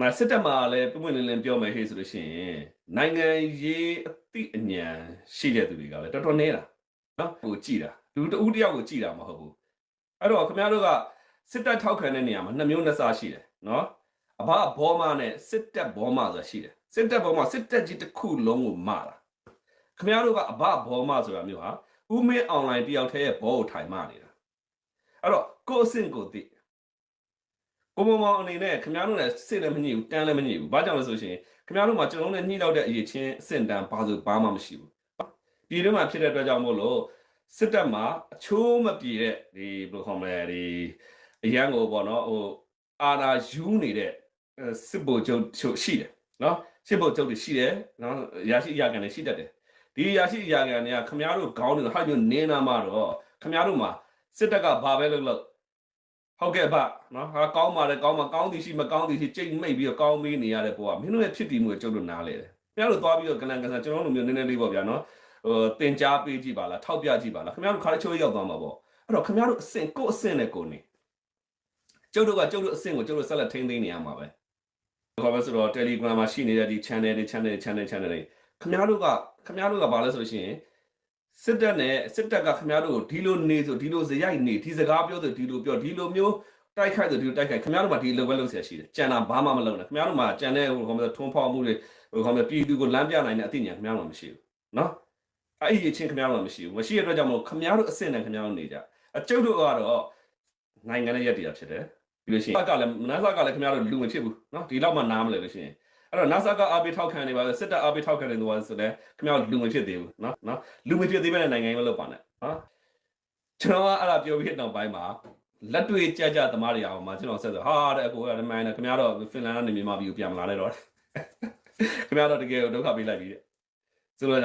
မစစ်တပ်မှာလည်းပုံမှန်လင်းလင်းပြောမယ်ဟေ့ဆိုလို့ရှိရင်နိုင်ငံရေးအသိအဉာဏ်ရှိတဲ့သူတွေကလည်းတော်တော်နေတာနော်ဟိုကြည်တာလူတဦးတယောက်ကိုကြည်တာမဟုတ်ဘူးအဲ့တော့ခင်ဗျားတို့ကစစ်တပ်ထောက်ခံတဲ့နေရာမှာနှစ်မျိုးနှစ်စားရှိတယ်နော်အဘဘောမနဲ့စစ်တပ်ဘောမဆိုတာရှိတယ်စစ်တပ်ဘောမစစ်တပ်ကြီးတစ်ခုလုံးကိုမတာခင်ဗျားတို့ကအဘဘောမဆိုတာမျိုးဟာဥမင်းအွန်လိုင်းတယောက်တည်းရဲ့ဘောကိုထိုင်မနေတာအဲ့တော့ကိုယ့်အဆင့်ကိုသိ ကိုမမောင်အနေနဲ့ခင်ဗျားတို့လည်းစစ်လည်းမညစ်ဘူးတန်းလည်းမညစ်ဘူး။ဘာကြောင့်လဲဆိုရှင်ခင်ဗျားတို့မှာကျွန်တော်တို့နဲ့ညှိတော့တဲ့အရေးချင်းအဆင့်တန်းဘာလို့ဘာမှမရှိဘူး။ပြည်တွင်းမှာဖြစ်တဲ့အတွက်ကြောင့်မို့လို့စစ်တပ်မှာအချိုးမပြေတဲ့ဒီဘယ်လိုခေါ်မလဲဒီအရန်ကိုပေါ့နော်ဟိုအာနာယူနေတဲ့အဲစစ်ဗိုလ်ချုပ်ချို့ရှိတယ်နော်စစ်ဗိုလ်ချုပ်တွေရှိတယ်နော်ရရှိအရာကန်တွေရှိတတ်တယ်ဒီရရှိအရာကန်တွေကခင်ဗျားတို့ခေါင်းတွေဟာညနေနာမှာတော့ခင်ဗျားတို့မှာစစ်တပ်ကဘာပဲလုပ်လို့ ဟုတ်ကဲ့ဗျနော်ဟာကောင်းပါလေကောင်းပါကောင်းသည်ရှိမကောင်းသည်ရှိကြိတ်မိတ်ပြီးတော့ကောင်းမေးနေရတဲ့ဘဝမင်းတို့ရဲ့ဖြစ်တည်မှုကိုကျုပ်တို့နားလဲတယ်ခင်ဗျားတို့သွားပြီးတော့ကလန်ကန်ဆန်ကျွန်တော်တို့မျိုးနည်းနည်းလေးပေါ့ဗျာနော်ဟိုတင် जा ပေးကြည့်ပါလားထောက်ပြကြည့်ပါလားခင်ဗျားတို့ခါလေးချိုးရောက်သွားမှာပေါ့အဲ့တော့ခင်ဗျားတို့အဆင့်ကိုယ့်အဆင့်နဲ့ကိုယ်နေကျုပ်တို့ကကျုပ်တို့အဆင့်ကိုကျုပ်တို့ဆက်လက်ထိန်းသိမ်းနေရမှာပဲဘာပဲဆိုတော့ Telegram မှာရှိနေတဲ့ဒီ channel တွေ channel တွေ channel channel တွေခင်ဗျားတို့ကခင်ဗျားတို့ကဘာလဲဆိုလို့ရှိရင် စစ်တပ်နဲ့စစ်တပ်ကခင်ဗျားတို့ကိုဒီလိုနေဆိုဒီလိုဇယိုက်နေဒီစကားပြောဆိုဒီလိုပြောဒီလိုမျိုး တိုက်ခိုက်ဆိုဒီလိုတိုက်ခိုက်ခင်ဗျားတို့မှာဒီလိုပဲလုပ်เสียရှိတယ်ကြံတာဘာမှမလုပ်နဲ့ခင်ဗျားတို့မှာကြံတဲ့ဟိုကောင်မထွန်းဖောက်မှုတွေဟိုကောင်မပြည်သူကိုလမ်းပြနိုင်တဲ့အသိဉာဏ်ခင်ဗျားတို့မှာမရှိဘူးနော်အဲ့ဒီအချင်းခင်ဗျားတို့မှာမရှိဘူးမရှိတဲ့အတွက်ကြောင့်မို့ခင်ဗျားတို့အစ်စ်နဲ့ခင်ဗျားတို့နေကြအကျုပ်တို့ကတော့နိုင်ငံရဲ့ရက်တည်တာဖြစ်တယ်ပြီးလို့ရှိရင်ကလည်းမနက်ဆကလည်းခင်ဗျားတို့လူမဖြစ်ဘူးနော်ဒီလောက်မှနားမလဲလို့ရှိရင် အဲ့တော့ NASA ကအားပေးထောက်ခံနေပါဆိုစစ်တပ်အားပေးထောက်ခံနေတော့ဆိုတော့ခင်ဗျားတို့လူမဖြစ်သေးဘူးနော်နော်လူမဖြစ်သေးဘဲနဲ့နိုင်ငံရေးမလုပ်ပါနဲ့နော်ကျွန်တော်ကအဲ့ဒါပြောပြီးနောက်ပိုင်းမှာလက်တွေ့ကြကြသမားတွေအောင်မှာကျွန်တော်ဆက်ဆိုဟာတဲ့အကိုကလည်းမိုင်းတယ်ခင်ဗျားတော့ဖင်လန်ကနေမြန်မာပြည်ကိုပြန်မလာနဲ့တော့ခင်ဗျားတော့တကယ်ဒုက္ခပေးလိုက်ပြီတဲ့ဆိုတော့